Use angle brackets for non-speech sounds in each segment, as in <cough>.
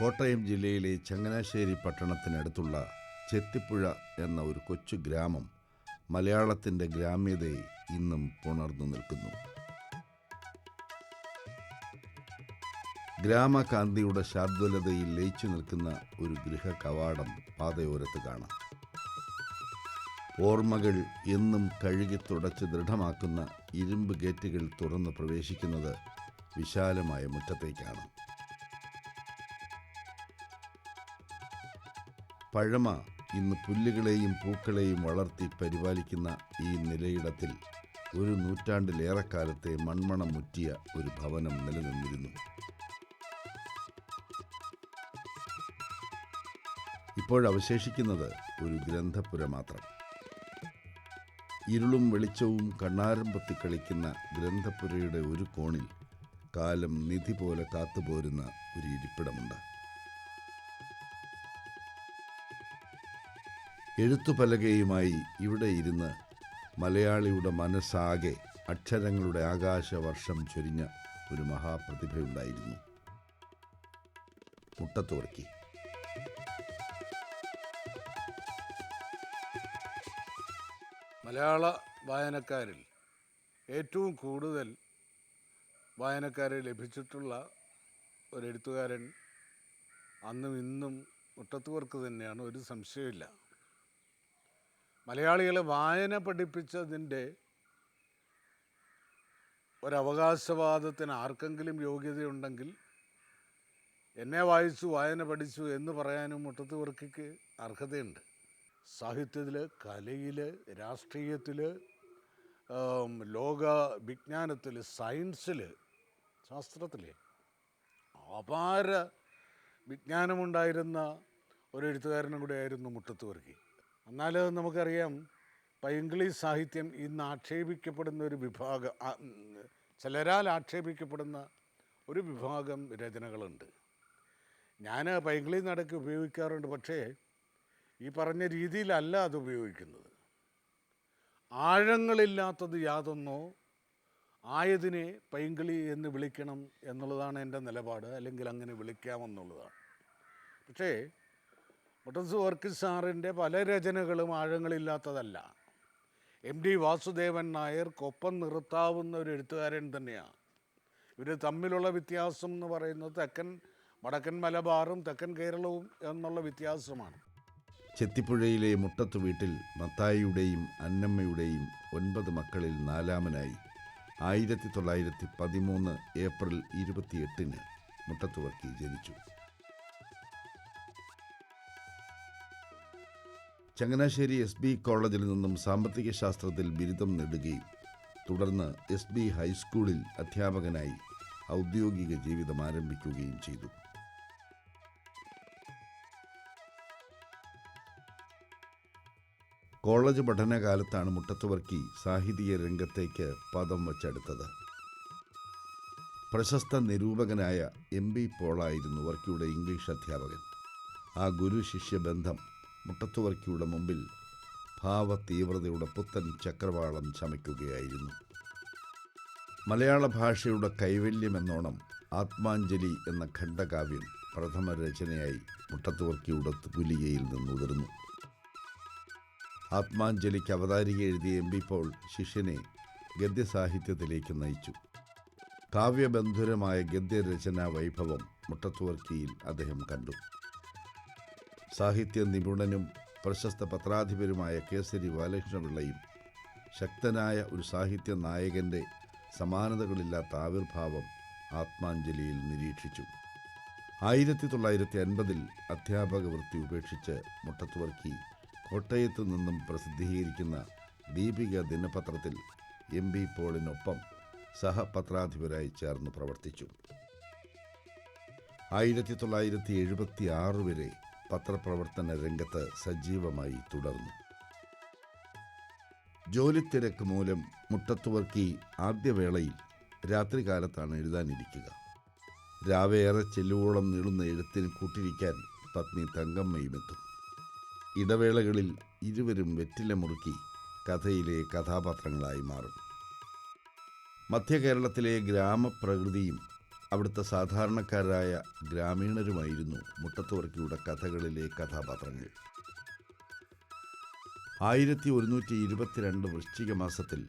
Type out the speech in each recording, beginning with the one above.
കോട്ടയം ജില്ലയിലെ ചങ്ങനാശ്ശേരി പട്ടണത്തിനടുത്തുള്ള ചെത്തിപ്പുഴ എന്ന ഒരു കൊച്ചു ഗ്രാമം മലയാളത്തിന്റെ ഗ്രാമ്യതയെ ഇന്നും പുണർന്നു നിൽക്കുന്നു. ഗ്രാമകാന്തിയുടെ ശാദ്വലതയിൽ ലയിച്ചു നിൽക്കുന്ന ഒരു ഗൃഹ കവാടം പാതയോരത്ത് കാണാം. ഓർമ്മകൾ എന്നും കഴുകി തുടച്ച് ദൃഢമാക്കുന്ന ഇരുമ്പ് ഗേറ്റുകൾ തുറന്ന് പ്രവേശിക്കുന്നത് വിശാലമായ മുറ്റത്തേക്കാണ്. പഴമ ഇന്ന് പുല്ലുകളെയും പൂക്കളെയും വളർത്തി പരിപാലിക്കുന്ന ഈ നിലയിടത്തിൽ ഒരു നൂറ്റാണ്ടിലേറെക്കാലത്തെ മൺമണം മുറ്റിയ ഒരു ഭവനം നിലനിന്നിരുന്നു. ഇപ്പോഴവശേഷിക്കുന്നത് ഒരു ഗ്രന്ഥപുര മാത്രം. ഇരുളും വെളിച്ചവും കണ്ണാരം കളിക്കുന്ന ഗ്രന്ഥപുരയുടെ ഒരു കോണിൽ കാലം നിധി പോലെ കാത്തുപോരുന്ന ഒരു ഇരിപ്പിടമുണ്ട്. എഴുത്തുപലകയുമായി ഇവിടെ ഇരുന്ന് മലയാളിയുടെ മനസ്സാകെ അക്ഷരങ്ങളുടെ ആകാശവർഷം ചൊരിഞ്ഞ ഒരു മഹാപ്രതിഭയുണ്ടായിരുന്നു. മുട്ടത്തുവർക്കി മലയാള വായനക്കാരിൽ ഏറ്റവും കൂടുതൽ വായനക്കാരെ ലഭിച്ചിട്ടുള്ള ഒരു എഴുത്തുകാരൻ അന്നും ഇന്നും മുട്ടത്തുവർക്ക് തന്നെയാണ് ഒരു സംശയമില്ല മലയാളികളെ വായന പഠിപ്പിച്ചതിന്റെ ഒരവകാശവാദത്തിന് ആർക്കെങ്കിലും യോഗ്യതയുണ്ടെങ്കിൽ എന്നെ വായിച്ചു വായന പഠിച്ചു എന്ന് പറയാനും മുട്ടത്തുവർക്കിക്ക് അർഹതയുണ്ട്. സാഹിത്യത്തിൽ കലയിൽ രാഷ്ട്രീയത്തിൽ ലോക വിജ്ഞാനത്തിൽ സയൻസിൽ ശാസ്ത്രത്തിൽ അപാര വിജ്ഞാനമുണ്ടായിരുന്ന ഒരു എഴുത്തുകാരനും കൂടെ ആയിരുന്നു മുട്ടത്തുവർക്കി എന്നാൽ നമുക്കറിയാം ഇംഗ്ലീഷ് സാഹിത്യം ഇന്ന് ആക്ഷേപിക്കപ്പെടുന്ന ഒരു വിഭാഗം ചിലരാൽ ആക്ഷേപിക്കപ്പെടുന്ന ഒരു വിഭാഗം രചനകളുണ്ട്. ഞാൻ പൈങ്കിളി നടക്ക് ഉപയോഗിക്കാറുണ്ട് പക്ഷേ ഈ പറഞ്ഞ രീതിയിലല്ല അത് ഉപയോഗിക്കുന്നത്. ആഴങ്ങളില്ലാത്തത് യാതൊന്നോ ആയതിനെ പൈങ്കിളി എന്ന് വിളിക്കണം എന്നുള്ളതാണ് എന്റെ നിലപാട് അല്ലെങ്കിൽ അങ്ങനെ വിളിക്കാമെന്നുള്ളതാണ്. പക്ഷേ മുട്ടസ് വർക്കി സാറിന്റെ പല രചനകളും ആഴങ്ങളില്ലാത്തതല്ല. എം ഡി വാസുദേവൻ നായർ കൊപ്പം നിർത്താവുന്ന ഒരു എഴുത്തുകാരൻ തന്നെയാണ്. ഇവർ തമ്മിലുള്ള വ്യത്യാസം എന്ന് പറയുന്നത് തെക്കൻ വടക്കൻ മലബാറും തെക്കൻ കേരളവും എന്നുള്ള വ്യത്യാസമാണ്. ചെത്തിപ്പുഴയിലെ മുട്ടത്ത് വീട്ടിൽ മത്തായിയുടെയും അന്നമ്മയുടെയും ഒൻപത് മക്കളിൽ നാലാമനായി ആയിരത്തി തൊള്ളായിരത്തി പതിമൂന്ന് ഏപ്രിൽ ഇരുപത്തിയെട്ടിന് മുട്ടത്തുവർക്കി ജനിച്ചു. ചങ്ങനാശ്ശേരി എസ് ബി കോളേജിൽ നിന്നും സാമ്പത്തിക ശാസ്ത്രത്തിൽ ബിരുദം നേടുകയും തുടർന്ന് എസ് ബി ഹൈസ്കൂളിൽ അധ്യാപകനായി ഔദ്യോഗിക ജീവിതം ആരംഭിക്കുകയും ചെയ്തു. കോളേജ് പഠനകാലത്താണ് മുട്ടത്തുവർക്കി സാഹിത്യ രംഗത്തേക്ക് പദം വച്ചെടുത്തത്. പ്രശസ്ത നിരൂപകനായ എം ബി പോളായിരുന്നു വർക്കിയുടെ ഇംഗ്ലീഷ് അധ്യാപകൻ. ആ ഗുരു ശിഷ്യ ബന്ധം മുട്ടത്തുവർക്കിയുടെ മുമ്പിൽ ഭാവതീവ്രതയുടെ പുത്തൻ ചക്രവാളം ചമയ്ക്കുകയായിരുന്നു. മലയാള ഭാഷയുടെ കൈവല്യമെന്നോണം ആത്മാഞ്ജലി എന്ന ഖണ്ഡകാവ്യം പ്രഥമ രചനയായി മുട്ടത്തുവർക്കിയുടെ പുലികയിൽ നിന്നുതിർന്നു ആത്മാഞ്ജലിക്ക് അവതാരിക എഴുതിയ എം ബി പോൾ ശിഷ്യനെ ഗദ്യസാഹിത്യത്തിലേക്ക് നയിച്ചു. കാവ്യബന്ധുരമായ ഗദ്യരചനാ വൈഭവം മുട്ടത്തുവർക്കിയിൽ അദ്ദേഹം കണ്ടു. സാഹിത്യ നിപുണനും പ്രശസ്ത പത്രാധിപരുമായ കേസരി ബാലകൃഷ്ണപിള്ളയും ശക്തനായ ഒരു സാഹിത്യ നായകന്റെ സമാനതകളില്ലാത്ത ആവിർഭാവം ആത്മാഞ്ജലിയിൽ നിരീക്ഷിച്ചു. ആയിരത്തി തൊള്ളായിരത്തി അൻപതിൽ അധ്യാപക വൃത്തി ഉപേക്ഷിച്ച് മുട്ടത്തുവർക്കി കോട്ടയത്തു നിന്നും പ്രസിദ്ധീകരിക്കുന്ന ദീപിക ദിനപത്രത്തിൽ എം ബി പോളിനൊപ്പം സഹപത്രാധിപരായി ചേർന്ന് പ്രവർത്തിച്ചു. ആയിരത്തി തൊള്ളായിരത്തി എഴുപത്തി ആറ് വരെ പത്രപ്രവർത്തന രംഗത്ത് സജീവമായി തുടർന്നു. ജോലിത്തിരക്ക് മൂലം മുട്ടത്തുവർക്കി ആദ്യവേളയിൽ രാത്രികാലത്താണ് എഴുതാനിരിക്കുക. രാവേറെ ചെല്ലുവോളം നീളുന്ന എഴുത്തിന് കൂട്ടിരിക്കാൻ പത്നി തങ്കമ്മയുമെത്തും ഇടവേളകളിൽ ഇരുവരും വെറ്റില മുറുക്കി കഥയിലെ കഥാപാത്രങ്ങളായി മാറും. മധ്യകേരളത്തിലെ ഗ്രാമപ്രകൃതിയും അവിടുത്തെ സാധാരണക്കാരായ ഗ്രാമീണരുമായിരുന്നു മുട്ടത്തുവർക്കിയുടെ കഥകളിലെ കഥാപാത്രങ്ങൾ. ആയിരത്തി ഒരുന്നൂറ്റി ഇരുപത്തിരണ്ട് വൃശ്ചിക മാസത്തിൽ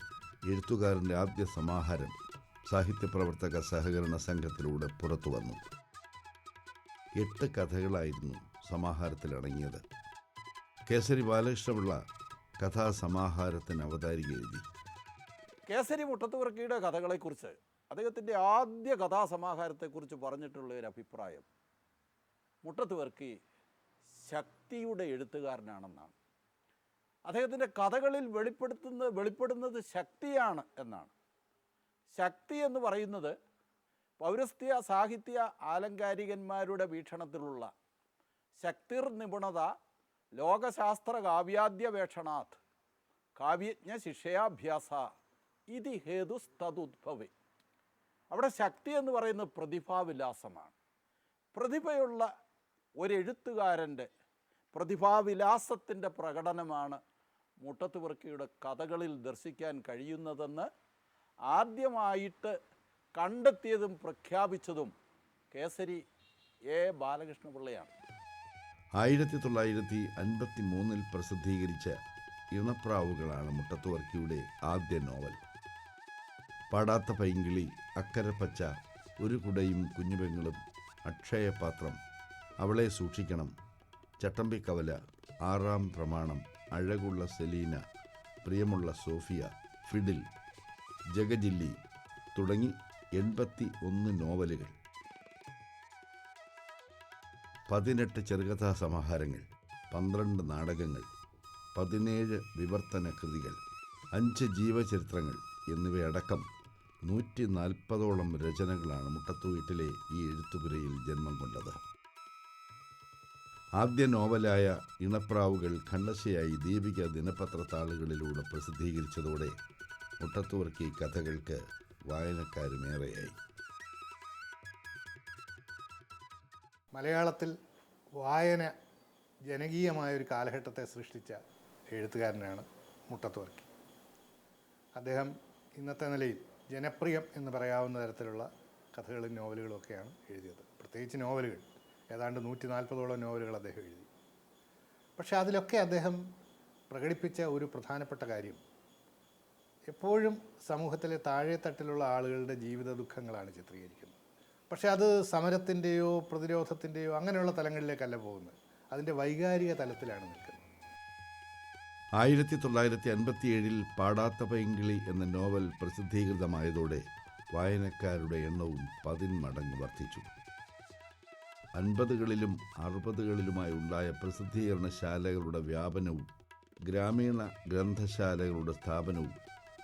എഴുത്തുകാരന്റെ ആദ്യ സമാഹാരം സാഹിത്യപ്രവർത്തക സഹകരണ സംഘത്തിലൂടെ പുറത്തു വന്നു. എട്ട് കഥകളായിരുന്നു സമാഹാരത്തിലടങ്ങിയത്. കേസരി ബാലകൃഷ്ണപിള്ള കഥാസമാഹാരത്തിന് അവതാരിക എഴുതി. കേസരി മുട്ടത്തുവർക്കിയുടെ കഥകളെക്കുറിച്ച് അദ്ദേഹത്തിന്റെ ആദ്യ കഥാസമാഹാരത്തെക്കുറിച്ച് പറഞ്ഞിട്ടുള്ള ഒരു അഭിപ്രായം മുട്ടത്ത് വർക്കി ശക്തിയുടെ എഴുത്തുകാരനാണെന്നാണ്. അദ്ദേഹത്തിന്റെ കഥകളിൽ വെളിപ്പെടുത്തുന്ന വെളിപ്പെടുന്നത് ശക്തിയാണ് എന്നാണ്. ശക്തി എന്ന് പറയുന്നത് പൗരസ്ത്യ സാഹിത്യ ആലങ്കാരികന്മാരുടെ വീക്ഷണത്തിലുള്ള ശക്തിർ നിപുണത ലോകശാസ്ത്ര കാവ്യാദ്യവേഷണാത് കാവ്യജ്ഞ ശിക്ഷയാഭ്യാസ ഇതി ഹേതുസ്തതുദ്ഭവേ അവിടെ ശക്തി എന്ന് പറയുന്നത് പ്രതിഭാവിലാസമാണ്. പ്രതിഭയുള്ള ഒരു എഴുത്തുകാരന്റെ പ്രതിഭാവിലാസത്തിന്റെ പ്രകടനമാണ് മുട്ടത്തുവർക്കിയുടെ കഥകളിൽ ദർശിക്കാൻ കഴിയുന്നതെന്ന് ആദ്യമായിട്ട് കണ്ടെത്തിയതും പ്രഖ്യാപിച്ചതും കേസരി എ. ബാലകൃഷ്ണപിള്ളയാണ്. ആയിരത്തി തൊള്ളായിരത്തി അൻപത്തി മൂന്നിൽ പ്രസിദ്ധീകരിച്ച ഇണപ്രാവുകളാണ് മുട്ടത്തുവർക്കിയുടെ ആദ്യ നോവൽ. പാടാത്ത പൈങ്കിളി അക്കരപ്പച്ച ഒരു കുടയും കുഞ്ഞുപെങ്ങളും അക്ഷയപാത്രം. അവളെ സൂക്ഷിക്കണം. ചട്ടമ്പിക്കവല ആറാം പ്രമാണം അഴകുള്ള സെലീന പ്രിയമുള്ള സോഫിയ ഫിഡിൽ ജഗജില്ലി തുടങ്ങി എൺപത്തി ഒന്ന് നോവലുകൾ. പതിനെട്ട് ചെറുകഥാ സമാഹാരങ്ങൾ പന്ത്രണ്ട് നാടകങ്ങൾ പതിനേഴ് വിവർത്തന കൃതികൾ അഞ്ച് ജീവചരിത്രങ്ങൾ എന്നിവയടക്കം നൂറ്റി നാൽപ്പതോളം രചനകളാണ് മുട്ടത്തു വീട്ടിലെ ഈ എഴുത്തുപുരയിൽ ജന്മം കൊണ്ടത്. ആദ്യ നോവലായ ഇണപ്രാവുകൾ ഖണ്ഡശയായി ദീപിക ദിനപത്രത്താളുകളിലൂടെ പ്രസിദ്ധീകരിച്ചതോടെ പ്രസിദ്ധീകരിച്ചതോടെ ഈ കഥകൾക്ക് വായനക്കാരുമേറെയായി. മലയാളത്തിൽ വായന ജനകീയമായ ഒരു കാലഘട്ടത്തെ സൃഷ്ടിച്ച എഴുത്തുകാരനാണ് മുട്ടത്തുവർക്കി. അദ്ദേഹം ഇന്നത്തെ നിലയിൽ ജനപ്രിയം എന്ന് പറയാവുന്ന തരത്തിലുള്ള കഥകളും നോവലുകളും ഒക്കെയാണ് എഴുതിയത്. പ്രത്യേകിച്ച് നോവലുകൾ. ഏതാണ്ട് നൂറ്റി നാൽപ്പതോളം നോവലുകൾ അദ്ദേഹം എഴുതി. പക്ഷേ അതിലൊക്കെ അദ്ദേഹം പ്രകടിപ്പിച്ച ഒരു പ്രധാനപ്പെട്ട കാര്യം. എപ്പോഴും സമൂഹത്തിലെ താഴെത്തട്ടിലുള്ള ആളുകളുടെ ജീവിത ദുഃഖങ്ങളാണ് ചിത്രീകരിക്കുന്നത്. പക്ഷേ അത് സമരത്തിന്റെയോ പ്രതിരോധത്തിന്റെയോ അങ്ങനെയുള്ള തലങ്ങളിലേക്കല്ല പോകുന്നത്. അതിന്റെ വൈകാരിക തലത്തിലാണ് നിൽക്കുന്നത്. ആയിരത്തി തൊള്ളായിരത്തി അൻപത്തിയേഴിൽ പാടാത്ത പൈങ്കിളി എന്ന നോവൽ പ്രസിദ്ധീകൃതമായതോടെ വായനക്കാരുടെ എണ്ണവും പതിന്മടങ്ങ് വർദ്ധിച്ചു. അൻപതുകളിലും അറുപതുകളിലുമായി ഉണ്ടായ പ്രസിദ്ധീകരണശാലകളുടെ വ്യാപനവും ഗ്രാമീണ ഗ്രന്ഥശാലകളുടെ സ്ഥാപനവും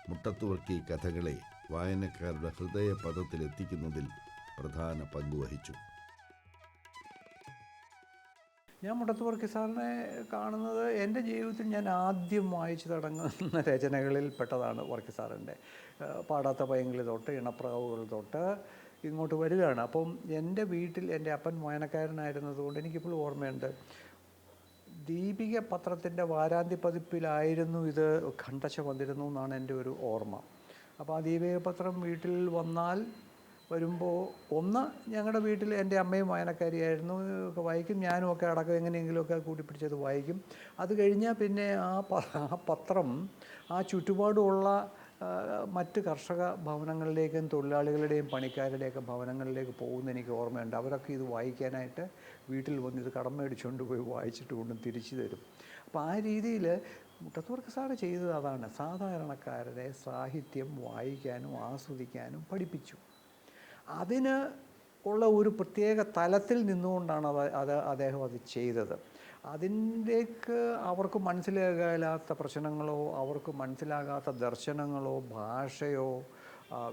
മുട്ടത്തുവർക്കി കഥകളെ വായനക്കാരുടെ ഹൃദയപഥത്തിലെത്തിക്കുന്നതിൽ പ്രധാന പങ്കുവഹിച്ചു ഞാൻ മുടത്തുവർക്കി സാറിനെ കാണുന്നത് എന്റെ ജീവിതത്തിൽ ഞാൻ ആദ്യം വായിച്ചു തുടങ്ങുന്ന <laughs> രചനകളിൽ പെട്ടതാണ് വർക്കി സാറിന്റെ പാടാത്ത പയങ്ങളിൽ തൊട്ട് ഇണപ്രാവുകൾ തൊട്ട് ഇങ്ങോട്ട് വരികയാണ്. അപ്പം എന്റെ വീട്ടിൽ എന്റെ അപ്പൻ വായനക്കാരനായിരുന്നതുകൊണ്ട് എനിക്കിപ്പോഴും ഓർമ്മയുണ്ട്. ദീപിക പത്രത്തിന്റെ വാരാന്ത്യ പതിപ്പിലായിരുന്നു ഇത് ഖണ്ഡശ വന്നിരുന്നു എന്നാണ് എന്റെ ഒരു ഓർമ്മ. അപ്പോൾ ആ ദീപിക പത്രം വീട്ടിൽ വന്നാൽ വരുമ്പോൾ ഒന്ന് ഞങ്ങളുടെ വീട്ടിൽ എന്റെ അമ്മയും വായനക്കാരിയായിരുന്നു. ഒക്കെ വായിക്കും. ഞാനും ഒക്കെ അടക്കം എങ്ങനെയെങ്കിലുമൊക്കെ കൂട്ടിപ്പിടിച്ചത് വായിക്കും. അത് കഴിഞ്ഞാൽ പിന്നെ ആ പത്രം ആ ചുറ്റുപാടുമുള്ള മറ്റ് കർഷക ഭവനങ്ങളിലേക്കും തൊഴിലാളികളുടെയും പണിക്കാരുടെയൊക്കെ ഭവനങ്ങളിലേക്ക് പോകുന്ന എനിക്ക് ഓർമ്മയുണ്ട്. അവരൊക്കെ ഇത് വായിക്കാനായിട്ട് വീട്ടിൽ വന്ന് ഇത് കടം മേടിച്ചുകൊണ്ട് പോയി വായിച്ചിട്ട് കൊണ്ടും തിരിച്ചു തരും. അപ്പോൾ ആ രീതിയിൽ മുട്ടത്തൂർക്ക് സാറ് ചെയ്തത് അതാണ്. സാധാരണക്കാരുടെ സാഹിത്യം വായിക്കാനും ആസ്വദിക്കാനും പഠിപ്പിച്ചു. അതിന് ഉള്ള ഒരു പ്രത്യേക തലത്തിൽ നിന്നുകൊണ്ടാണ് അത് അത് അദ്ദേഹം അത് ചെയ്തത്. അതിന്റെക്ക് അവർക്ക് മനസ്സിലാകാത്ത പ്രശ്നങ്ങളോ അവർക്ക് മനസ്സിലാകാത്ത ദർശനങ്ങളോ ഭാഷയോ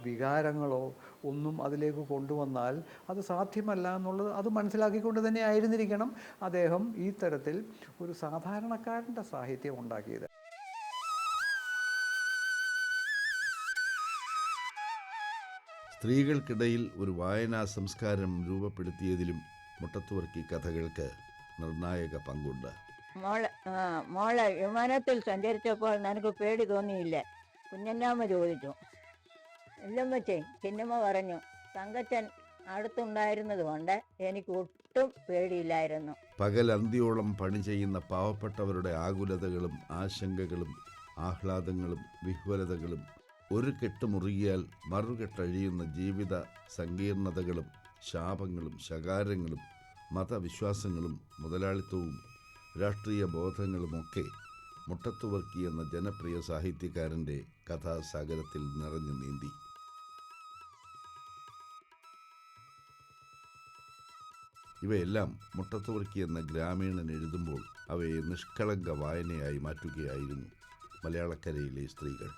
വികാരങ്ങളോ ഒന്നും അതിലേക്ക് കൊണ്ടുവന്നാൽ അത് സാധ്യമല്ല എന്നുള്ളത് അത് മനസ്സിലാക്കിക്കൊണ്ട് തന്നെ ആയിരുന്നിരിക്കണം അദ്ദേഹം ഈ തരത്തിൽ ഒരു സാധാരണക്കാരന്റെ സാഹിത്യം ഉണ്ടാക്കിയത്. സ്ത്രീകൾക്കിടയിൽ ഒരു വായനാ സംസ്കാരം രൂപപ്പെടുത്തിയതിലും മുട്ടത്തുവർക്കി കഥകൾക്ക് നിർണായക പങ്കുണ്ട്. മോളെ മോളെ വിമാനത്തിൽ സഞ്ചരിച്ചപ്പോൾ നിനക്ക് പേടി തോന്നിയില്ല. കുഞ്ഞന്നാമ്മ ചോദിച്ചു. ഇല്ലമ്മച്ചേ ചിന്നമ്മ പറഞ്ഞു. തങ്കച്ചൻ അടുത്തുണ്ടായിരുന്നത് കൊണ്ട് എനിക്ക് ഒട്ടും പേടിയില്ലായിരുന്നു. പകൽ അന്തിയോളം പണി ചെയ്യുന്ന പാവപ്പെട്ടവരുടെ ആകുലതകളും ആശങ്കകളും ആഹ്ലാദങ്ങളും വിഹ്വലതകളും ഒരു കെട്ട് മുറുകിയാൽ മറുകെട്ടഴിയുന്ന ജീവിത സങ്കീർണതകളും ശാപങ്ങളും ശകാരങ്ങളും മതവിശ്വാസങ്ങളും മുതലാളിത്തവും രാഷ്ട്രീയ ബോധങ്ങളുമൊക്കെ മുട്ടത്തുവർക്കി എന്ന ജനപ്രിയ സാഹിത്യകാരന്റെ കഥാസാഗരത്തിൽ നിറഞ്ഞു നീന്തി. ഇവയെല്ലാം മുട്ടത്തുവർക്കി എന്ന ഗ്രാമീണൻ എഴുതുമ്പോൾ അവയെ നിഷ്കളങ്ക വായനയായി മാറ്റുകയായിരുന്നു മലയാളക്കരയിലെ സ്ത്രീകൾ.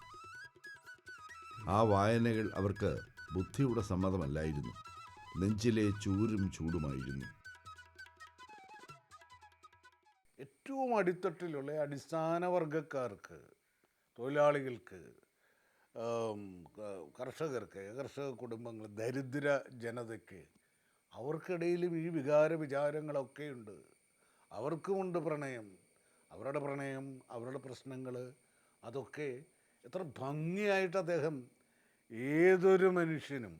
ആ വായനകൾ അവർക്ക് ബുദ്ധിയുടെ സമ്മതമല്ലായിരുന്നു. നെഞ്ചിലെ ചൂരും ചൂടുമായിരുന്നു. ഏറ്റവും അടിത്തട്ടിലുള്ള അടിസ്ഥാന വർഗക്കാർക്ക് തൊഴിലാളികൾക്ക് കർഷകർക്ക് കർഷക കുടുംബങ്ങൾ ദരിദ്ര ജനതയ്ക്ക് അവർക്കിടയിലും ഈ വികാര വിചാരങ്ങളൊക്കെയുണ്ട്. അവർക്കുമുണ്ട് പ്രണയം. അവരുടെ പ്രണയം അവരുടെ പ്രശ്നങ്ങൾ അതൊക്കെ എത്ര ഭംഗിയായിട്ട് അദ്ദേഹം ഏതൊരു മനുഷ്യനും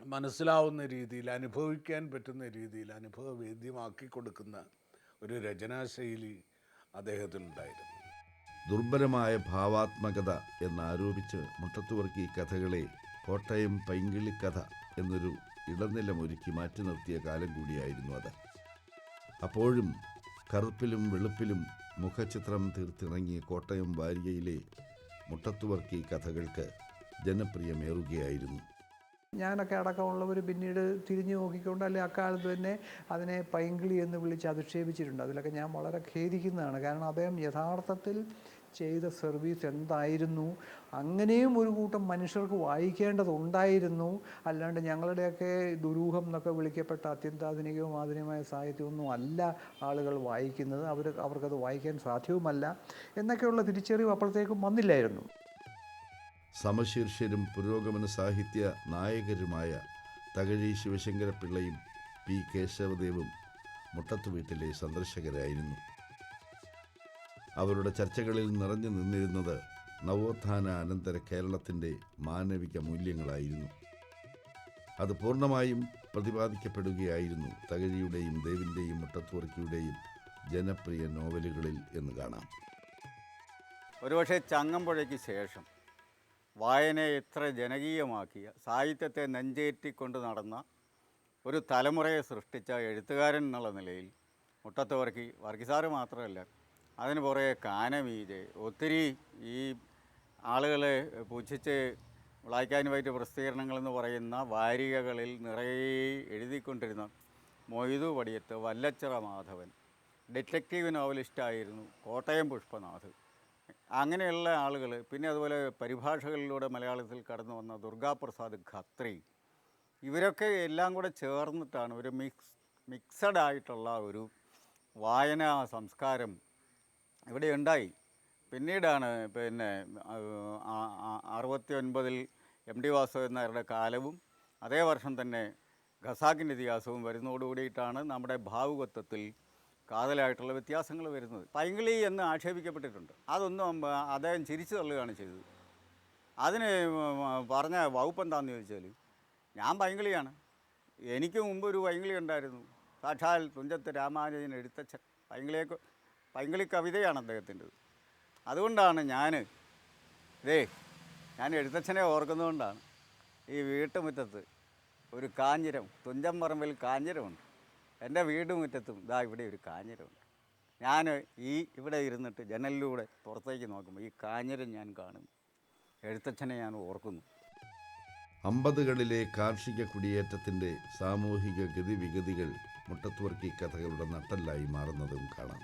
മനസ്സിലാവുന്ന രീതിയിൽ അനുഭവിക്കാൻ പറ്റുന്ന രീതിയിൽ അനുഭവവേദ്യമാക്കി കൊടുക്കുന്ന ഒരു രചനാശൈലി അദ്ദേഹത്തിനുണ്ടായിരുന്നു. ദുർബലമായ ഭാവാത്മകത എന്നാരോപിച്ച് മുട്ടത്തുവർക്കി കഥകളെ കോട്ടയം പൈങ്കിളി കഥ എന്നൊരു ഇടനിലമൊരുക്കി മാറ്റി നിർത്തിയ കാലം കൂടിയായിരുന്നു അത്. അപ്പോഴും കറുപ്പിലും വെളുപ്പിലും മുഖചിത്രം തീർത്തിറങ്ങിയ കോട്ടയം വാരികയിലെ മുട്ടത്തുവർക്കി കഥകൾക്ക് ജനപ്രിയമേറുകയായിരുന്നു. ഞാനൊക്കെ അടക്കമുള്ളവർ പിന്നീട് തിരിഞ്ഞു നോക്കിക്കൊണ്ട് അല്ലെങ്കിൽ അക്കാലത്ത് തന്നെ അതിനെ പൈങ്കിളി എന്ന് വിളിച്ച് അധിക്ഷേപിച്ചിട്ടുണ്ട്. അതിലൊക്കെ ഞാൻ വളരെ ഖേദിക്കുന്നതാണ്. കാരണം അദ്ദേഹം യഥാർത്ഥത്തിൽ ചെയ്ത സർവീസ് എന്തായിരുന്നു? അങ്ങനെയും ഒരു കൂട്ടം മനുഷ്യർക്ക് വായിക്കേണ്ടതുണ്ടായിരുന്നു. അല്ലാണ്ട് ഞങ്ങളുടെയൊക്കെ ദുരൂഹം എന്നൊക്കെ വിളിക്കപ്പെട്ട അത്യന്താധുനികവും ആധുനികമായ സാഹിത്യമൊന്നും അല്ല ആളുകൾ വായിക്കുന്നത്. അവർ അവർക്കത് വായിക്കാൻ സാധ്യവുമല്ല. എന്നൊക്കെയുള്ള തിരിച്ചറിവ് അപ്പോഴത്തേക്കും വന്നില്ലായിരുന്നു. സമശീർഷരും പുരോഗമന സാഹിത്യ നായകരുമായ തകഴി ശിവശങ്കരപിള്ളയും പി കേശവദേവും മുട്ടത്തു വീട്ടിലെ സന്ദർശകരായിരുന്നു. അവരുടെ ചർച്ചകളിൽ നിറഞ്ഞു നിന്നിരുന്നത് നവോത്ഥാന അനന്തര കേരളത്തിന്റെ മാനവിക മൂല്യങ്ങളായിരുന്നു. അത് പൂർണമായും പ്രതിപാദിക്കപ്പെടുകയായിരുന്നു തകഴിയുടെയും ദേവിന്റെയും മുട്ടത്തുവർക്കിയുടെയും ജനപ്രിയ നോവലുകളിൽ എന്ന് കാണാം. ഒരുപക്ഷെ ചങ്ങമ്പുഴയ്ക്ക് ശേഷം വായനയെ ഇത്ര ജനകീയമാക്കിയ സാഹിത്യത്തെ നെഞ്ചേറ്റിക്കൊണ്ട് നടന്ന ഒരു തലമുറയെ സൃഷ്ടിച്ച എഴുത്തുകാരൻ എന്നുള്ള നിലയിൽ മുട്ടത്തുവർക്കി വർഗീസാറ് മാത്രമല്ല അതിന് പുറകെ കാനമീജ് ഒത്തിരി ഈ ആളുകളെ പുച്ഛിച്ച് വായിക്കാനുമായിട്ട് പ്രസിദ്ധീകരണങ്ങളെന്ന് പറയുന്ന വാരികകളിൽ നിറയെ എഴുതിക്കൊണ്ടിരുന്ന മൊയ്തു പടിയത്ത് വല്ലച്ചിറ മാധവൻ ഡിറ്റക്റ്റീവ് നോവലിസ്റ്റായിരുന്നു കോട്ടയം പുഷ്പനാഥ്. അങ്ങനെയുള്ള ആളുകൾ പിന്നെ അതുപോലെ പരിഭാഷകളിലൂടെ മലയാളത്തിൽ കടന്നു വന്ന ദുർഗാപ്രസാദ് ഖത്രി ഇവരൊക്കെ എല്ലാം കൂടെ ചേർന്നിട്ടാണ് ഒരു മിക്സ് മിക്സഡ് ആയിട്ടുള്ള ഒരു വായനാ സംസ്കാരം ഇവിടെ ഉണ്ടായി പിന്നീടാണ് പിന്നെ അറുപത്തി ഒൻപതിൽ എം ഡി വാസു എന്നവരുടെ കാലവും അതേ വർഷം തന്നെ ഖസാക്കിന്റെ ഇതിഹാസവും വരുന്നതോടുകൂടിയിട്ടാണ് നമ്മുടെ ഭാവുകത്വത്തിൽ കാതലായിട്ടുള്ള വ്യത്യാസങ്ങൾ വരുന്നത്. പൈങ്കിളി എന്ന് ആക്ഷേപിക്കപ്പെട്ടിട്ടുണ്ട്. അതൊന്നും അദ്ദേഹം ചിരിച്ചു തള്ളുകയാണ് ചെയ്തത്. അതിന് പറഞ്ഞ വകുപ്പ് എന്താണെന്ന് ചോദിച്ചാൽ ഞാൻ പൈങ്കിളിയാണ്. എനിക്ക് മുമ്പ് ഒരു പൈങ്കിളി ഉണ്ടായിരുന്നു. സാക്ഷാൽ തുഞ്ചത്ത് രാമാനുജൻ എഴുത്തച്ഛൻ പൈങ്കിളിയെ പൈങ്കിളി കവിതയാണ് അദ്ദേഹത്തിന്റെത് അതുകൊണ്ടാണ് ഞാൻ ഇതേ ഞാൻ എഴുത്തച്ഛനെ ഓർക്കുന്നതുകൊണ്ടാണ് ഈ വീട്ടുമുറ്റത്ത് ഒരു കാഞ്ഞിരം തുഞ്ചം പറമ്പിൽ കാഞ്ഞിരമുണ്ട്. എന്റെ വീടുമുറ്റത്തും ഇതാ ഇവിടെ ഒരു കാഞ്ഞിരമുണ്ട്. ഞാൻ ഈ ഇവിടെ ഇരുന്നിട്ട് ജനലിലൂടെ പുറത്തേക്ക് നോക്കുമ്പോൾ ഈ കാഞ്ഞിരം ഞാൻ കാണുന്നു എഴുത്തച്ഛനെ ഞാൻ ഓർക്കുന്നു. അമ്പതുകളിലെ കാർഷിക കുടിയേറ്റത്തിന്റെ സാമൂഹിക ഗതിവിഗതികൾ മുട്ടത്തുവർക്കി കഥകളുടെ നട്ടല്ലായി മാറുന്നതും കാണാം.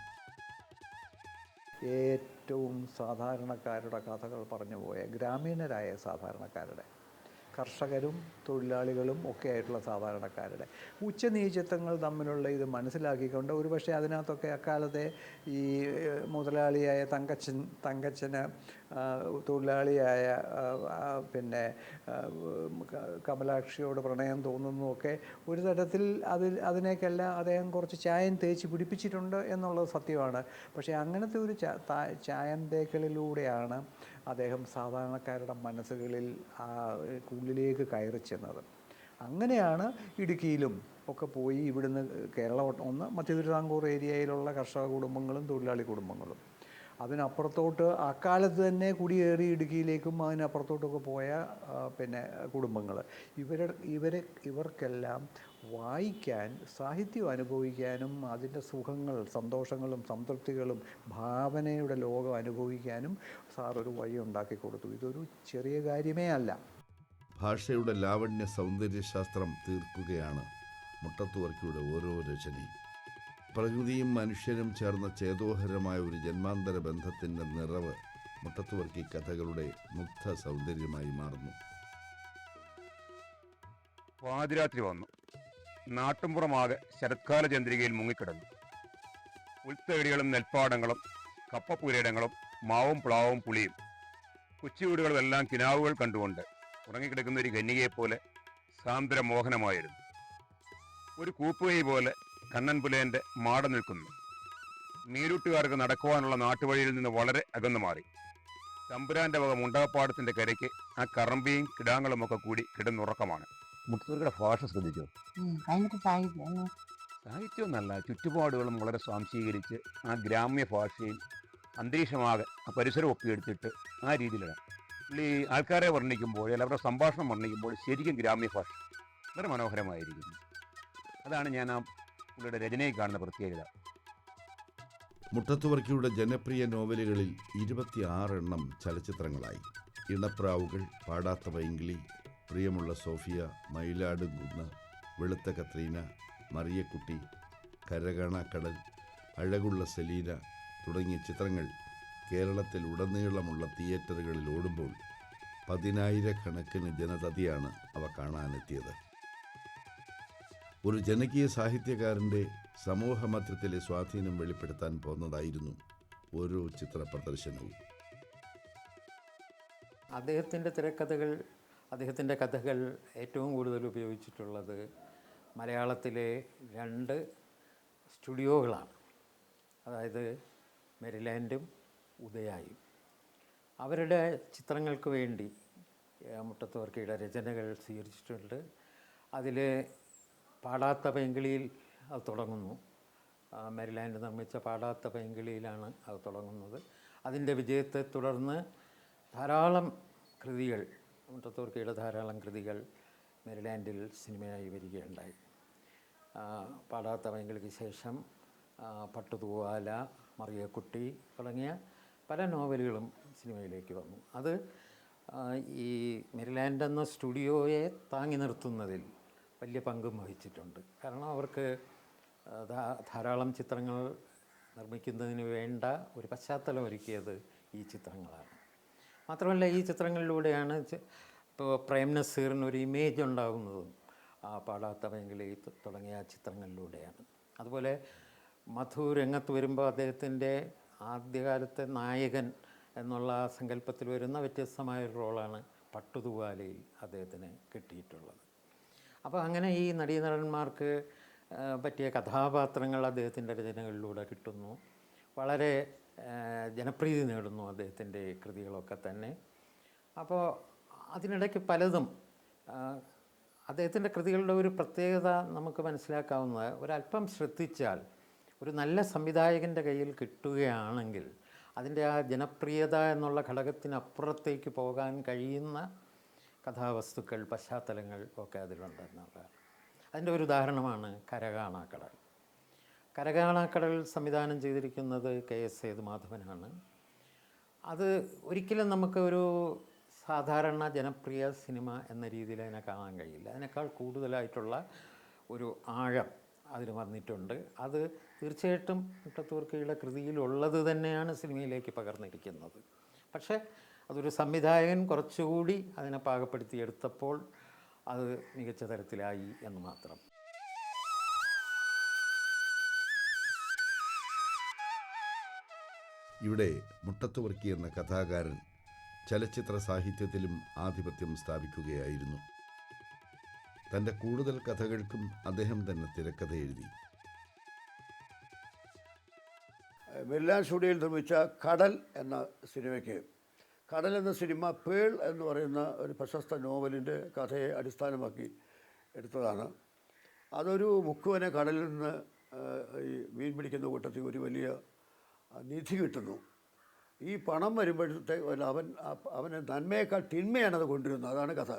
ഏറ്റവും സാധാരണക്കാരുടെ കഥകൾ പറഞ്ഞു പോയ ഗ്രാമീണരായ സാധാരണക്കാരുടെ കർഷകരും തൊഴിലാളികളും ഒക്കെ ആയിട്ടുള്ള സാധാരണക്കാരുടെ. ഉച്ചനീചത്വങ്ങൾ തമ്മിലുള്ള ഇത് മനസ്സിലാക്കിക്കൊണ്ട് ഒരുപക്ഷെ അതിനകത്തൊക്കെ അക്കാലത്തെ ഈ മുതലാളിയായ തങ്കച്ചൻ തങ്കച്ചന് തൊഴിലാളിയായ പിന്നെ കമലാക്ഷിയോട് പ്രണയം തോന്നുന്നതൊക്കെ ഒരു തരത്തിൽ അതിൽ അതിനേക്കെല്ലാം അദ്ദേഹം കുറച്ച് ചായം തേച്ച് പിടിപ്പിച്ചിട്ടുണ്ട് എന്നുള്ളത് സത്യമാണ്. പക്ഷേ അങ്ങനത്തെ ഒരു ചായം തേക്കലിലൂടെയാണ് അദ്ദേഹം സാധാരണക്കാരുടെ മനസ്സുകളിൽ ഉള്ളിലേക്ക് കയറി ചെന്നത്. അങ്ങനെയാണ് ഇടുക്കിയിലും ഒക്കെ പോയി ഇവിടുന്ന് കേരളം ഒന്ന് മധ്യ തിരുവിതാംകൂർ ഏരിയയിലുള്ള കർഷക കുടുംബങ്ങളും തൊഴിലാളി കുടുംബങ്ങളും. അതിനപ്പുറത്തോട്ട് അക്കാലത്ത് തന്നെ കുടിയേറി ഇടുക്കിയിലേക്കും അതിനപ്പുറത്തോട്ടൊക്കെ പോയ പിന്നെ കുടുംബങ്ങൾ ഇവരുടെ ഇവരെ ഇവർക്കെല്ലാം വായിക്കാൻ സാഹിത്യം അനുഭവിക്കാനും അതിന്റെ സുഖങ്ങൾ സന്തോഷങ്ങളും സംതൃപ്തികളും ഭാവനയുടെ ലോകം അനുഭവിക്കാനും സാറൊരു വഴി ഉണ്ടാക്കി കൊടുത്തു. ഇതൊരു ചെറിയ കാര്യമേ അല്ല. ഭാഷയുടെ ലാവണ്യ സൗന്ദര്യശാസ്ത്രം തീർക്കുകയാണ് മുട്ടത്തുവർക്കിയുടെ ഓരോ രചനയും. പ്രകൃതിയും മനുഷ്യനും ചേർന്ന ചേതോഹരമായ ഒരു ജന്മാന്തര ബന്ധത്തിന്റെ നിറവ് മുട്ടത്തുവർക്കി കഥകളുടെ മുഗ്ധ സൗന്ദര്യമായി മാറുന്നു. പാതിരാത്രി വന്നു. നാട്ടുംപുറമാകെ ശരത്കാല ചന്ദ്രികയിൽ മുങ്ങിക്കിടന്നു. ഉൾത്തേടികളും നെൽപ്പാടങ്ങളും കപ്പപ്പുരയിടങ്ങളും മാവും പ്ലാവും പുളിയും കൊച്ചുവീടുകളുമെല്ലാം കിനാവുകൾ കണ്ടുകൊണ്ട് ഉറങ്ങിക്കിടക്കുന്ന ഒരു കന്യകയെപ്പോലെ സാന്ദ്രമോഹനമായിരുന്നു. ഒരു കൂപ്പുകൈ പോലെ കണ്ണൻ പുലയന്റെ മാട നിൽക്കുന്നു. നീരൂട്ടുകാർക്ക് നടക്കുവാനുള്ള നാട്ടുവഴിയിൽ നിന്ന് വളരെ അകന്നു മാറി. തമ്പുരാന്റെ വക മുണ്ടകപ്പാടത്തിന്റെ കരയ്ക്ക് ആ കറമ്പിയും കിടാങ്ങളും ഒക്കെ കൂടി കിടന്നുറക്കമാണ്. മുട്ടത്തൂർക്കയുടെ ഭാഷ ശ്രദ്ധിച്ചോ? സാഹിത്യം സാഹിത്യം എന്നല്ല ചുറ്റുപാടുകളും വളരെ സ്വാംശീകരിച്ച് ആ ഗ്രാമ്യ ഭാഷയിൽ അന്തരീക്ഷമാകെ ആ പരിസരം ഒപ്പിയെടുത്തിട്ട് ആ രീതിയിലാണ് പുള്ളി ആൾക്കാരെ വർണിക്കുമ്പോൾ അല്ല അവരുടെ സംഭാഷണം വർണിക്കുമ്പോൾ ശരിക്കും ഗ്രാമ്യ ഭാഷ. വളരെ മനോഹരമായിരിക്കുന്നു. അതാണ് ഞാൻ ആ പുള്ളിയുടെ രചനയിൽ കാണുന്ന പ്രത്യേകത. മുട്ടത്തുവർക്കിയുടെ ജനപ്രിയ നോവലുകളിൽ ഇരുപത്തിയാറെണ്ണം ചലച്ചിത്രങ്ങളായി. ഇണപ്രാവുകൾ പാടാത്ത പൈങ്കിളി പ്രിയമുള്ള സോഫിയ മയിലാട് ഗുന്ന വെളുത്ത കത്രീന മറിയക്കുട്ടി കരകാണാക്കടൽ അഴകുള്ള സെലീന തുടങ്ങിയ ചിത്രങ്ങൾ കേരളത്തിൽ ഉടനീളമുള്ള തിയേറ്ററുകളിൽ ഓടുമ്പോൾ പതിനായിരക്കണക്കിന് ജനതതിയാണ് അവ കാണാനെത്തിയത്. ഒരു ജനകീയ സാഹിത്യകാരന്റെ സമൂഹമധ്യത്തിലെ സ്വാധീനം വെളിപ്പെടുത്താൻ പോകുന്നതായിരുന്നു ഓരോ ചിത്ര പ്രദർശനവും. അദ്ദേഹത്തിന്റെ തിരക്കഥകൾ അദ്ദേഹത്തിന്റെ കഥകൾ ഏറ്റവും കൂടുതൽ ഉപയോഗിച്ചിട്ടുള്ളത് മലയാളത്തിലെ രണ്ട് സ്റ്റുഡിയോകളാണ്. അതായത് മെരിലാൻഡും ഉദയായും. അവരുടെ ചിത്രങ്ങൾക്ക് വേണ്ടി മുട്ടത്തുവർക്കിയുടെ രചനകൾ സ്വീകരിച്ചിട്ടുണ്ട്. അതിൽ പാടാത്ത പൈങ്കിളിയിൽ അത് തുടങ്ങുന്നു. മെരിലാൻഡ് നിർമ്മിച്ച പാടാത്ത പൈങ്കിളിയിലാണ് അത് തുടങ്ങുന്നത്. അതിന്റെ വിജയത്തെ തുടർന്ന് ധാരാളം കൃതികൾ മുട്ടത്തൂർക്കയുടെ ധാരാളം കൃതികൾ മെരിലാൻഡിൽ സിനിമയായി വരികയുണ്ടായി. പാടാത്ത പൈങ്കിളിക്ക് ശേഷം പട്ടുതൂവാല മറിയക്കുട്ടി തുടങ്ങിയ പല നോവലുകളും സിനിമയിലേക്ക് വന്നു. അത് ഈ മെരിലാൻഡ് എന്ന സ്റ്റുഡിയോയെ താങ്ങി നിർത്തുന്നതിൽ വലിയ പങ്കും വഹിച്ചിട്ടുണ്ട്. കാരണം അവർക്ക് ധാരാളം ചിത്രങ്ങൾ നിർമ്മിക്കുന്നതിന് വേണ്ട ഒരു പശ്ചാത്തലം ഒരുക്കിയത് ഈ ചിത്രങ്ങളാണ്. മാത്രമല്ല ഈ ചിത്രങ്ങളിലൂടെയാണ് ഇപ്പോൾ പ്രേം നസീറിന് ഒരു ഇമേജ് ഉണ്ടാകുന്നതും ആ പാടാത്ത തുടങ്ങിയ ചിത്രങ്ങളിലൂടെയാണ്. അതുപോലെ മധു രംഗത്ത് വരുമ്പോൾ അദ്ദേഹത്തിന്റെ ആദ്യകാലത്തെ നായകൻ എന്നുള്ള സങ്കല്പത്തിൽ വരുന്ന വ്യത്യസ്തമായൊരു റോളാണ് പട്ടുതുവാലയിൽ അദ്ദേഹത്തിന് കിട്ടിയിട്ടുള്ളത്. അപ്പോൾ അങ്ങനെ ഈ നടീനടന്മാർക്ക് പറ്റിയ കഥാപാത്രങ്ങൾ അദ്ദേഹത്തിന്റെ രചനകളിലൂടെ കിട്ടുന്നു. വളരെ ജനപ്രീതി നേടുന്നു അദ്ദേഹത്തിന്റെ കൃതികളൊക്കെ തന്നെ. അപ്പോൾ അതിനിടയ്ക്ക് പലതും അദ്ദേഹത്തിന്റെ കൃതികളുടെ ഒരു പ്രത്യേകത നമുക്ക് മനസ്സിലാക്കാവുന്നത് ഒരല്പം ശ്രദ്ധിച്ചാൽ ഒരു നല്ല സംവിധായകന്റെ കയ്യിൽ കിട്ടുകയാണെങ്കിൽ അതിന്റെ ആ ജനപ്രിയത എന്നുള്ള ഘടകത്തിനപ്പുറത്തേക്ക് പോകാൻ കഴിയുന്ന കഥാവസ്തുക്കൾ പശ്ചാത്തലങ്ങൾ ഒക്കെ അതിലുണ്ടെന്നുള്ളതാണ് അതിന്റെ ഒരു ഉദാഹരണമാണ് കരകാണാക്കടൽ. കരകാണാക്കടൽ സംവിധാനം ചെയ്തിരിക്കുന്നത് കെ എസ് സേതുമാധവനാണ്. അത് ഒരിക്കലും നമുക്ക് ഒരു സാധാരണ ജനപ്രിയ സിനിമ എന്ന രീതിയിൽ അതിനെ കാണാൻ കഴിയില്ല. അതിനേക്കാൾ കൂടുതലായിട്ടുള്ള ഒരു ആഴം അതിന് വന്നിട്ടുണ്ട്. അത് തീർച്ചയായിട്ടും മുട്ടത്തൂർക്കയുടെ കൃതിയിലുള്ളത് തന്നെയാണ് സിനിമയിലേക്ക് പകർന്നിരിക്കുന്നത്. പക്ഷേ അതൊരു സംവിധായകൻ കുറച്ചുകൂടി അതിനെ പാകപ്പെടുത്തിയെടുത്തപ്പോൾ അത് മികച്ച തരത്തിലായി എന്ന് മാത്രം. ഇവിടെ മുട്ടത്തുവർക്കി എന്ന കഥാകാരൻ ചലച്ചിത്ര സാഹിത്യത്തിലും ആധിപത്യം സ്ഥാപിക്കുകയായിരുന്നു. തന്റെ കൂടുതൽ കഥകൾക്കും അദ്ദേഹം തന്നെ തിരക്കഥ എഴുതി വെല്ലാൻ സ്റ്റുഡിയോയിൽ നിർമ്മിച്ച കടൽ എന്ന സിനിമയ്ക്ക് കടൽ എന്ന സിനിമ പേൾ എന്ന് പറയുന്ന ഒരു പ്രശസ്ത നോവലിന്റെ കഥയെ അടിസ്ഥാനമാക്കി എടുത്തതാണ്. അതൊരു മുക്കുവനെ കടലിൽ നിന്ന് ഈ മീൻ പിടിക്കുന്ന കൂട്ടത്തിൽ ഒരു വലിയ നിധി കിട്ടുന്നു. ഈ പണം വരുമ്പോഴത്തെ അവൻ അവന് നന്മയേക്കാൾ തിന്മയാണ് അത് കൊണ്ടിരുന്നത് അതാണ് കഥ.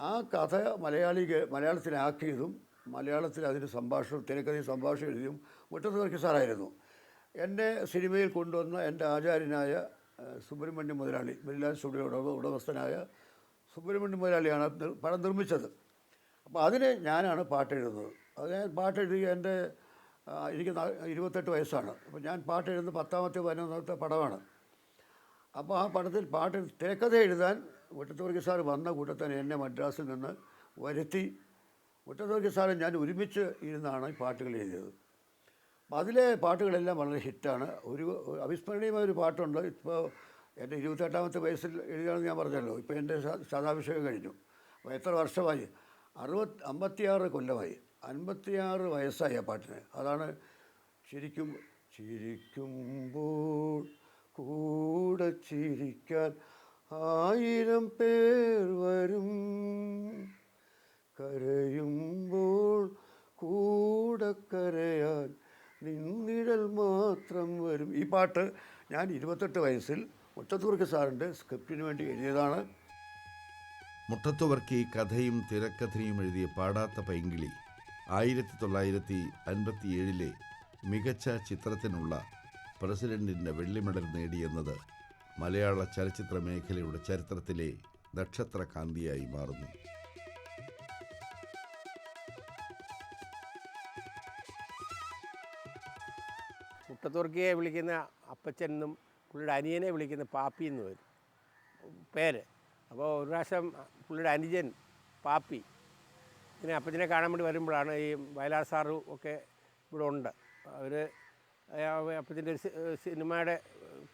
ആ കഥ മലയാളിക്ക് മലയാളത്തിലാക്കിയതും മലയാളത്തിൽ അതിന് സംഭാഷണം തിരക്കഥയും സംഭാഷണം എഴുതിയും മുറ്റത്ത് വർക്കി സാറായിരുന്നു. എന്നെ സിനിമയിൽ കൊണ്ടുവന്ന എന്റെ ആചാര്യനായ സുബ്രഹ്മണ്യം മുതലാളി ബിർലാ സ്റ്റുഡിയോയുടെ ഉടമ- ഉടമസ്ഥനായ സുബ്രഹ്മണ്യം മുതലാളിയാണ് പടം നിർമ്മിച്ചത്. അപ്പോൾ അതിന് ഞാനാണ് പാട്ട് എഴുതുന്നത് അത് ഞാൻ പാട്ട് എഴുതി എന്റെ എനിക്ക് ഇരുപത്തെട്ട് വയസ്സാണ്. അപ്പോൾ ഞാൻ പാട്ട് എഴുതുന്ന പത്താമത്തെ പതിനൊന്നാമത്തെ പടമാണ്. അപ്പോൾ ആ പടത്തിൽ പാട്ട് തിരക്കഥ എഴുതാൻ മുട്ടത്തുവർക്കി സാർ വന്ന കൂട്ടത്തിൽ എന്നെ മദ്രാസിൽ നിന്ന് വരുത്തി. മുട്ടത്തുവർക്കി സാറ് ഞാൻ ഒരുമിച്ച് ഇരുന്നാണ് ഈ പാട്ടുകൾ എഴുതിയത്. അതിലെ പാട്ടുകളെല്ലാം വളരെ ഹിറ്റാണ്. ഒരു അവിസ്മരണീയമായ ഒരു പാട്ടുണ്ട്. ഇപ്പോൾ എന്റെ ഇരുപത്തെട്ടാമത്തെ വയസ്സിൽ എഴുതിയാണെന്ന് ഞാൻ പറഞ്ഞല്ലോ. ഇപ്പോൾ എന്റെ ശതാഭിഷേകം കഴിഞ്ഞു. അപ്പോൾ എത്ര വർഷമായി? അറുപത് അമ്പത്തിയാറ് കൊല്ലമായി. അൻപത്തിയാറ് വയസ്സായി ആ പാട്ടിന്. അതാണ് ശരിക്കും ചിരിക്കുമ്പോൾ കൂടെ ചിരിക്കാൻ ആയിരം പേർ വരും. കരയുമ്പോൾ കൂടെ കരയാൻ നിന്നിഴൽ മാത്രം വരും. ഈ പാട്ട് ഞാൻ ഇരുപത്തെട്ട് വയസ്സിൽ മുട്ടത്തുവർക്കി സാറിന്റെ സ്ക്രിപ്റ്റിന് വേണ്ടി എഴുതിയതാണ്. മുട്ടത്തുവർക്കി കഥയും തിരക്കഥയും എഴുതിയ പാടാത്ത പൈങ്കിളി ആയിരത്തി തൊള്ളായിരത്തി അൻപത്തിയേഴിലെ മികച്ച ചിത്രത്തിനുള്ള പ്രസിഡന്റിന്റെ വെള്ളിമെഡൽ നേടിയെന്നത് മലയാള ചലച്ചിത്ര മേഖലയുടെ ചരിത്രത്തിലെ നക്ഷത്രകാന്തിയായി മാറുന്നു. മുട്ടത്തുർക്കിയെ വിളിക്കുന്ന അപ്പച്ചൻ എന്നും പുള്ളിയുടെ അനിയനെ വിളിക്കുന്ന പാപ്പി എന്ന് വരും. പേര്. അപ്പോൾ ഒരു പ്രാവശ്യം പുള്ളിയുടെ അനുജൻ പാപ്പി ഇങ്ങനെ അപ്പച്ചനെ കാണാൻ വേണ്ടി വരുമ്പോഴാണ് ഈ വയലാർ സാറും ഒക്കെ ഇവിടെ ഉണ്ട്. അവർ അപ്പച്ചന്റെ ഒരു സിനിമയുടെ സിനിമയുടെ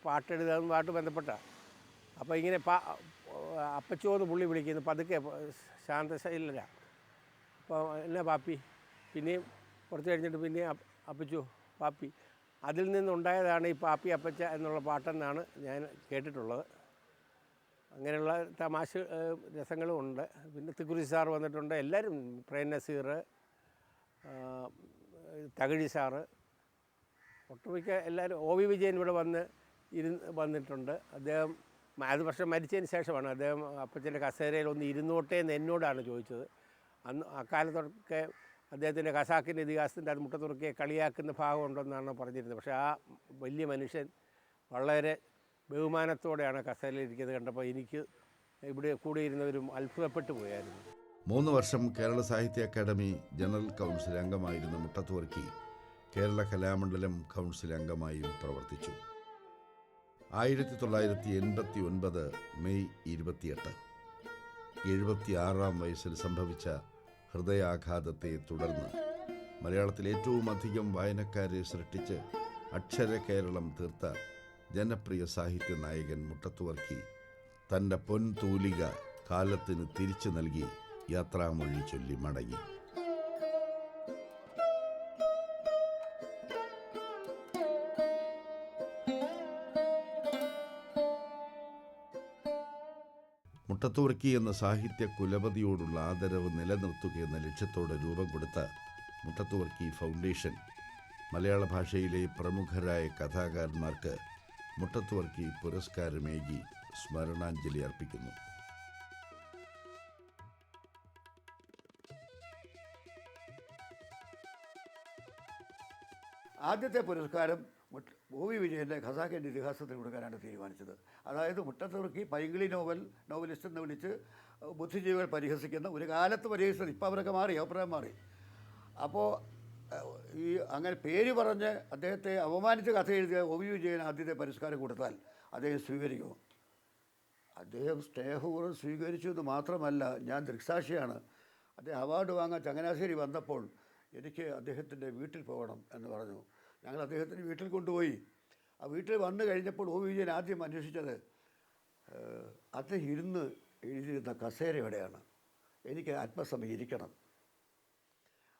പാട്ടെഴുതാൻ പാട്ട് ബന്ധപ്പെട്ട. അപ്പോൾ ഇങ്ങനെ പാ അപ്പച്ചോ എന്ന് പുള്ളി വിളിക്കുന്നു. പതുക്കെ ശാന്തശൈലര. അപ്പോൾ എന്നാ പാപ്പി? പിന്നെയും കുറച്ച് കഴിഞ്ഞിട്ട് അപ്പ- അപ്പച്ചു പാപ്പി. അതിൽ നിന്നുണ്ടായതാണ് ഈ പാപ്പി അപ്പച്ച എന്നുള്ള പാട്ടെന്നാണ് ഞാൻ കേട്ടിട്ടുള്ളത്. അങ്ങനെയുള്ള തമാശ രസങ്ങളും ഉണ്ട്. പിന്നെ തിക്കുറി സാർ വന്നിട്ടുണ്ട്. എല്ലാവരും പ്രേം നസീർ തകഴി സാറ് ഒട്ടുമിക്ക എല്ലാവരും ഒ വി വിജയൻ ഇവിടെ വന്ന് ഇരുന്ന് വന്നിട്ടുണ്ട്. അദ്ദേഹം അത് പക്ഷേ മരിച്ചതിന് ശേഷമാണ് അദ്ദേഹം അപ്പച്ചന്റെ കസേരയിൽ ഒന്ന് ഇരുന്നോട്ടേ എന്ന് എന്നോടാണ് ചോദിച്ചത്. അന്ന് അക്കാലത്തൊക്കെ അദ്ദേഹത്തിന്റെ ഖസാക്കിന്റെ ഇതിഹാസത്തിന്റെ അത് മുട്ടത്തുറക്കിയെ കളിയാക്കുന്ന ഭാഗം ഉണ്ടെന്നാണ് പറഞ്ഞിരുന്നത്. പക്ഷേ ആ വലിയ മനുഷ്യൻ വളരെ ബഹുമാനത്തോടെയാണ് കസേരയിലിരിക്കുന്നത് കണ്ടപ്പോൾ എനിക്ക് ഇവിടെ കൂടിയിരുന്നവരും അത്ഭുതപ്പെട്ടു പോയായിരുന്നു. മൂന്ന് വർഷം കേരള സാഹിത്യ അക്കാദമി ജനറൽ കൗൺസിൽ അംഗമായിരുന്ന മുട്ടത്തുവർക്കി കേരള കലാമണ്ഡലം കൗൺസിൽ അംഗമായും പ്രവർത്തിച്ചു. ആയിരത്തി തൊള്ളായിരത്തി എൺപത്തി ഒൻപത് മെയ് ഇരുപത്തിയെട്ട് എഴുപത്തിയാറാം വയസ്സിൽ സംഭവിച്ച ഹൃദയാഘാതത്തെ തുടർന്ന് മലയാളത്തിൽ ഏറ്റവും അധികം വായനക്കാരെ സൃഷ്ടിച്ച് അക്ഷര കേരളം തീർത്ത ജനപ്രിയ സാഹിത്യ നായകൻ മുട്ടത്തുവർക്കി തന്റെ പൊൻതൂലിക കാലത്തിന് തിരിച്ചു നൽകി യാത്രാമൊഴി ചൊല്ലി മടങ്ങി. മുട്ടത്തുവർക്കി എന്ന സാഹിത്യ കുലപതിയോടുള്ള ആദരവ് നിലനിർത്തുക എന്ന ലക്ഷ്യത്തോടെ രൂപം കൊടുത്ത മുട്ടത്തുവർക്കി ഫൗണ്ടേഷൻ മലയാള ഭാഷയിലെ പ്രമുഖരായ കഥാകാരന്മാർക്ക് മുട്ടത്തുവർക്കി പുരസ്കാരമേകി സ്മരണാഞ്ജലി അർപ്പിക്കുന്നു. ആദ്യത്തെ പുരസ്കാരം മുട്ട- ഒ വി വിജയന്റെ ഖസാക്കിന്റെ ഇതിഹാസത്തിന് കൊടുക്കാനാണ് തീരുമാനിച്ചത്. അതായത് മുട്ടത്തുറക്കി പൈങ്കിളി നോവൽ നോവലിസ്റ്റ് എന്ന് വിളിച്ച് ബുദ്ധിജീവികൾ പരിഹസിക്കുന്ന ഒരു കാലത്ത് പരിഹസിച്ചത്. ഇപ്പോൾ അവരൊക്കെ മാറി അഭിപ്രായം മാറി. അപ്പോൾ ഈ അങ്ങനെ പേര് പറഞ്ഞ് അദ്ദേഹത്തെ അപമാനിച്ച് കഥ എഴുതിയ ഒ വി വിജയൻ ആദ്യത്തെ പരിഷ്കാരം കൊടുത്താൽ അദ്ദേഹം സ്വീകരിക്കുമോ? അദ്ദേഹം സ്നേഹപൂർവം സ്വീകരിച്ചു എന്ന് മാത്രമല്ല ഞാൻ ദൃക്സാക്ഷിയാണ്. അദ്ദേഹം അവാർഡ് വാങ്ങാൻ ചങ്ങനാശ്ശേരി വന്നപ്പോൾ എനിക്ക് അദ്ദേഹത്തിന്റെ വീട്ടിൽ പോകണം എന്ന് പറഞ്ഞു. ഞങ്ങൾ അദ്ദേഹത്തിന്റെ വീട്ടിൽ കൊണ്ടുപോയി. ആ വീട്ടിൽ വന്നു കഴിഞ്ഞപ്പോൾ ഓ വിജയൻ ആദ്യം അന്വേഷിച്ചത് അദ്ദേഹം ഇരുന്ന് എഴുതിയിരുന്ന കസേര എവിടെയാണ്? എനിക്ക് ആത്മസമയം ഇരിക്കണം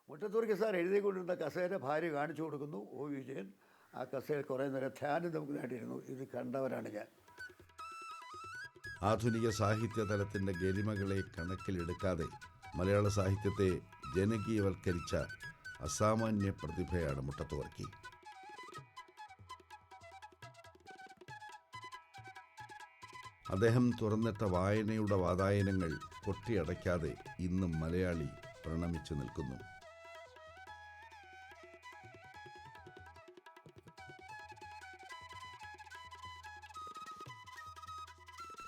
മുറ്റത്തൂർക്ക് സാർ എഴുതിക്കൊണ്ടിരുന്ന കസേര ഭാര്യ കാണിച്ചു കൊടുക്കുന്നു ഓ വിജയൻ ആ കസേര കുറേ നേരം ധ്യാനം നമുക്ക് നേടിയിരുന്നു. ഇത് കണ്ടവരാണ് ഞാൻ. ആധുനിക സാഹിത്യ തലത്തിന്റെ ഗരിമകളെ കണക്കിലെടുക്കാതെ മലയാള സാഹിത്യത്തെ ജനകീയവൽക്കരിച്ച അസാമാന്യ പ്രതിഭയാണ് മുട്ടത്ത് അദ്ദേഹം തുറന്നിട്ട വായനയുടെ വാതായനങ്ങൾ കൊട്ടിയടയ്ക്കാതെ ഇന്നും മലയാളി പ്രണമിച്ചു നിൽക്കുന്നു.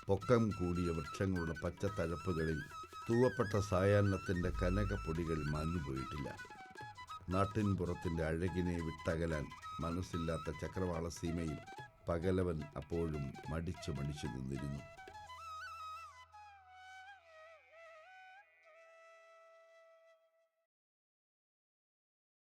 പൊക്കം കൂടിയ വൃക്ഷങ്ങളുടെ പച്ചത്തഴപ്പുകളിൽ തൂവപ്പെട്ട സായാഹ്നത്തിന്റെ കനകപ്പൊടികൾ മാഞ്ഞുപോയിട്ടില്ല. നാട്ടിൻപുറത്തിന്റെ അഴകിനെ വിട്ടകലാൻ മനസ്സില്ലാത്ത ചക്രവാള സീമയിൽ പകലവൻ അപ്പോഴും മടിച്ചു മടിച്ചു നിന്നിരുന്നു.